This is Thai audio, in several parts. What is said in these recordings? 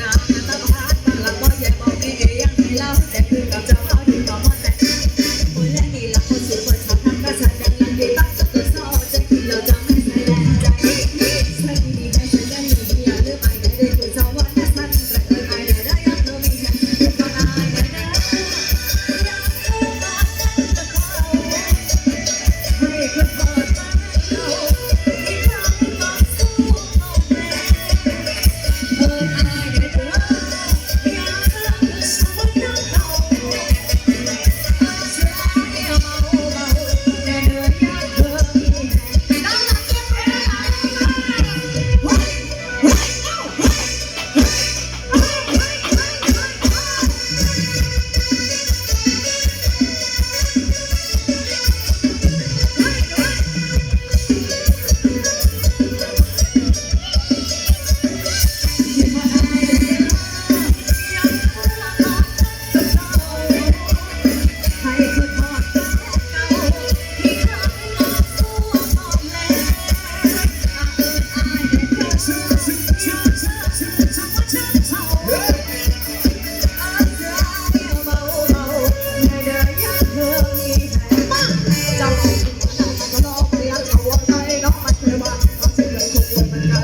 นาตาพัดาละก็ยังมองไม่เอียงให้เรา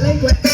เล่นเวท